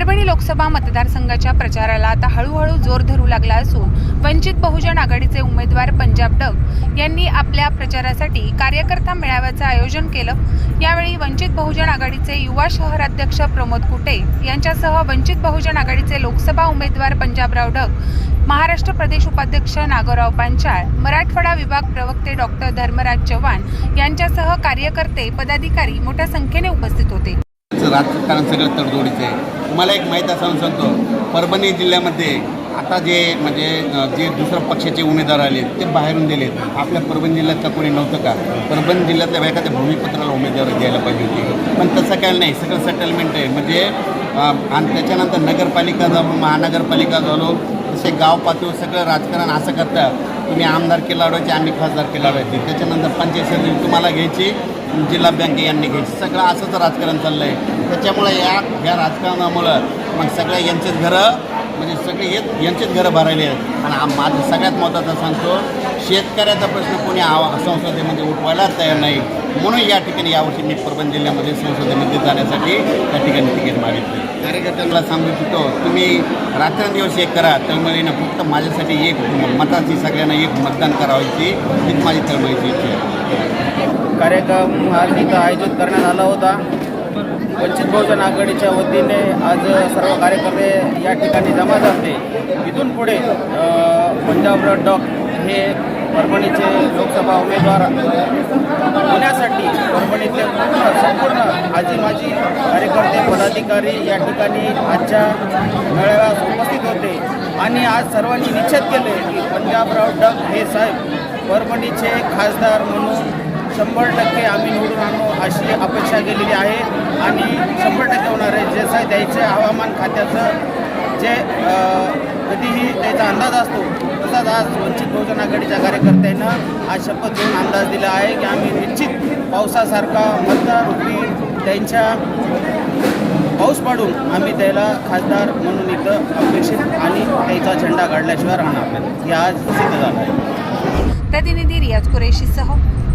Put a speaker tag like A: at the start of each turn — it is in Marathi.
A: परभणी लोकसभा मतदारसंघाच्या प्रचाराला आता हळूहळू जोर धरू लागला असून वंचित बहुजन आघाडीचे उमेदवार पंजाब डग यांनी आपल्या प्रचारासाठी कार्यकर्ता मेळाव्याचं आयोजन केलं. यावेळी वंचित बहुजन आघाडीचे युवा शहराध्यक्ष प्रमोद कुटे यांच्यासह वंचित बहुजन आघाडीचे लोकसभा उमेदवार पंजाबराव डग महाराष्ट्र प्रदेश उपाध्यक्ष नागोराव पांचाळ मराठवाडा विभाग प्रवक्ते डॉक्टर धर्मराज चव्हाण यांच्यासह कार्यकर्ते पदाधिकारी मोठ्या संख्येने उपस्थित होते.
B: राजकारण सगळं तडजोडीचं आहे. तुम्हाला एक माहीत असं सांगतो परभणी जिल्ह्यामध्ये आता जे म्हणजे जे दुसऱ्या पक्षाचे उमेदवार आले ते बाहेरून दिले आपल्या परभणी जिल्ह्यात का कोणी नव्हतं का? परभणी जिल्ह्यातल्या एखाद्या भूमिपत्राला उमेदवार द्यायला पाहिजे होती. पण तसं काय नाही सगळं सेटलमेंट आहे. म्हणजे आणि त्याच्यानंतर नगरपालिका झालो महानगरपालिका झालो तसे गाव पातळीवर सगळं राजकारण असं करतं तुम्ही आमदार केला लढवायचे आम्ही खासदारकी लढवायची त्याच्यानंतर पंचायत समिती तुम्हाला घ्यायची जिल्हा बँक यांनी घ्यायची. सगळं असंच राजकारण चाललं आहे त्याच्यामुळे या या राजकारणामुळं मग सगळ्या यांचेच घरं म्हणजे सगळे हे यांचेच घरं भरायले आहेत. आणि माझं सगळ्यात महत्त्वाचं सांगतो शेतकऱ्याचा प्रश्न कोणी आवा संसदेमध्ये उठवायला तयार नाही. म्हणून या ठिकाणी यावर्षी मी परभणी जिल्ह्यामध्ये संसदेमध्ये जाण्यासाठी त्या ठिकाणी तिकीट मागितली. कार्यकर्त्यांना सांगू इच्छितो तुम्ही रात्रंदिवस एक करा तळमळीनं फक्त माझ्यासाठी एक मताची सगळ्यांना एक मतदान करावायची हीच माझी तळमळीची इच्छा आहे.
C: कार्यक्रम आज इथं आयोजित करण्यात आला होता. वंचित बहुजन आघाडीच्या वतीने आज सर्व कार्यकर्ते या ठिकाणी जमा झाले. इथून पुढे पंजाबराव डॉक हे परभणीचे लोकसभा उमेदवार होण्यासाठी परभणीतले संपूर्ण आजी माजी कार्यकर्ते पदाधिकारी या ठिकाणी आजच्या मेळाव्यास उपस्थित होते. आणि आज सर्वांनी निश्चित केले की पंजाबराव डग हे साहेब परभणीचे खासदार म्हणून शंभर टक्के आम्ही निवडून आणू अशी अपेक्षा केलेली आहे. आणि शंभर टक्के होणार आहे. जे साहेब हवामान खात्याचं जे कधीही त्याचा अंदाज असतो तसाच आज वंचित बहुजन आघाडीच्या कार्यकर्त्यांना आज शपथ घेऊन अंदाज दिला आहे की आम्ही निश्चित पावसासारखा मतदार त्यांच्या पाऊस पाडून आम्ही त्याला खासदार म्हणून इथं अपेक्षित आणि त्याचा झेंडा काढल्याशिवाय राहणार नाही. हे आज सिद्ध झालं आहे
A: प्रतिनिधी रियाज कुरेशीसह